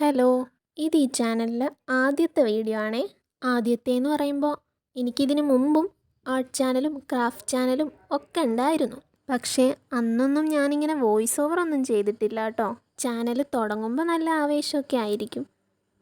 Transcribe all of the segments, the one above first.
Hello ഇത് ഈ ചാനലിലെ ആദ്യത്തെ വീഡിയോ ആണേ. ആദ്യത്തെ എന്ന് പറയുമ്പോൾ എനിക്കിതിന് മുമ്പും ആർട്ട് ചാനലും ക്രാഫ്റ്റ് ചാനലും ഒക്കെ ഉണ്ടായിരുന്നു. പക്ഷേ അന്നൊന്നും ഞാനിങ്ങനെ വോയിസ് ഓവർ ഒന്നും ചെയ്തിട്ടില്ല കേട്ടോ. ചാനൽ തുടങ്ങുമ്പോൾ നല്ല ആവേശമൊക്കെ ആയിരിക്കും.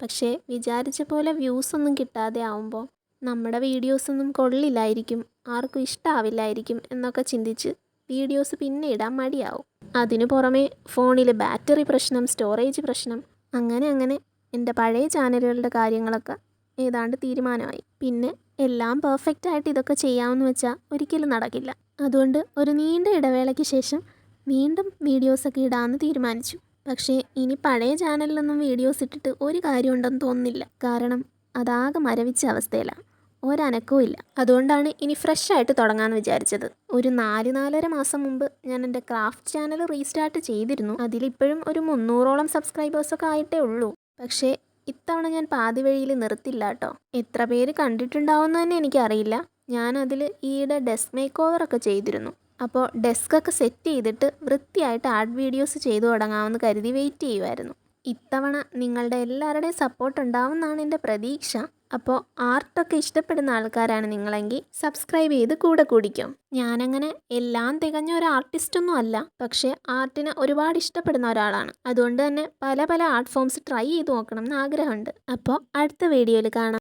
പക്ഷേ വിചാരിച്ച പോലെ വ്യൂസ് ഒന്നും കിട്ടാതെ ആവുമ്പോൾ നമ്മുടെ വീഡിയോസൊന്നും കൊള്ളില്ലായിരിക്കും ആർക്കും ഇഷ്ടാവില്ലായിരിക്കും എന്നൊക്കെ ചിന്തിച്ച് വീഡിയോസ് പിന്നെ ഇടാൻ മടിയാവും. അതിനു പുറമെ ഫോണിൽ ബാറ്ററി പ്രശ്നം സ്റ്റോറേജ് പ്രശ്നം അങ്ങനെ അങ്ങനെ. എന്റെ പഴയ ചാനലുകളുടെ കാര്യങ്ങളൊക്കെ ഏതാണ്ട് തീരുമാനമായി. പിന്നെ എല്ലാം പെർഫെക്റ്റ് ആയിട്ട് ഇതൊക്കെ ചെയ്യാമെന്ന് വെച്ചാൽ ഒരിക്കലും നടക്കില്ല. അതുകൊണ്ട് ഒരു നീണ്ട ഇടവേളയ്ക്ക് ശേഷം വീണ്ടും വീഡിയോസൊക്കെ ഇടാമെന്ന് തീരുമാനിച്ചു. പക്ഷേ ഇനി പഴയ ചാനലിലൊന്നും വീഡിയോസ് ഇട്ടിട്ട് ഒരു കാര്യമുണ്ടെന്ന് തോന്നുന്നില്ല. കാരണം അതാകെ മരവിച്ച അവസ്ഥയിലാണ്. ഒരനക്കവും ഇല്ല അതുകൊണ്ടാണ് ഇനി ഫ്രഷ് ആയിട്ട് തുടങ്ങാമെന്ന് വിചാരിച്ചത്. ഒരു നാല് നാലര മാസം മുമ്പ് ഞാൻ എന്റെ ക്രാഫ്റ്റ് ചാനൽ റീസ്റ്റാർട്ട് ചെയ്തിരുന്നു. അതിലിപ്പോഴും ഒരു മുന്നൂറോളം സബ്സ്ക്രൈബേഴ്സൊക്കെ ആയിട്ടേ ഉള്ളൂ. പക്ഷേ ഇത്തവണ ഞാൻ പാതി വഴിയിൽ നിർത്തില്ല കേട്ടോ. എത്ര പേര് കണ്ടിട്ടുണ്ടാവുമെന്ന് തന്നെ എനിക്കറിയില്ല. ഞാനതിൽ ഈയിടെ ഡെസ്ക് മേക്ക് ഓവറൊക്കെ ചെയ്തിരുന്നു. അപ്പോൾ ഡെസ്കൊക്കെ സെറ്റ് ചെയ്തിട്ട് വൃത്തിയായിട്ട് ആഡ് വീഡിയോസ് ചെയ്തു തുടങ്ങാമെന്ന് കരുതി വെയിറ്റ് ചെയ്യുമായിരുന്നു ഇത്തവണ നിങ്ങളുടെ എല്ലാവരുടെയും സപ്പോർട്ട് ഉണ്ടാവുമെന്നാണ് എന്റെ പ്രതീക്ഷ. അപ്പോൾ ആർട്ടൊക്കെ ഇഷ്ടപ്പെടുന്ന ആൾക്കാരാണ് നിങ്ങളെങ്കിൽ സബ്സ്ക്രൈബ് ചെയ്ത് കൂടെ കൂടിക്കും. ഞാനങ്ങനെ എല്ലാം തികഞ്ഞ ഒരു ആർട്ടിസ്റ്റൊന്നും അല്ല പക്ഷേ ആർട്ടിനെ ഒരുപാട് ഇഷ്ടപ്പെടുന്ന ഒരാളാണ്. അതുകൊണ്ട് തന്നെ പല പല ആർട്ട് ഫോംസ് ട്രൈ ചെയ്ത് നോക്കണം എന്ന് ആഗ്രഹമുണ്ട്. അപ്പോൾ അടുത്ത വീഡിയോയിൽ കാണാം.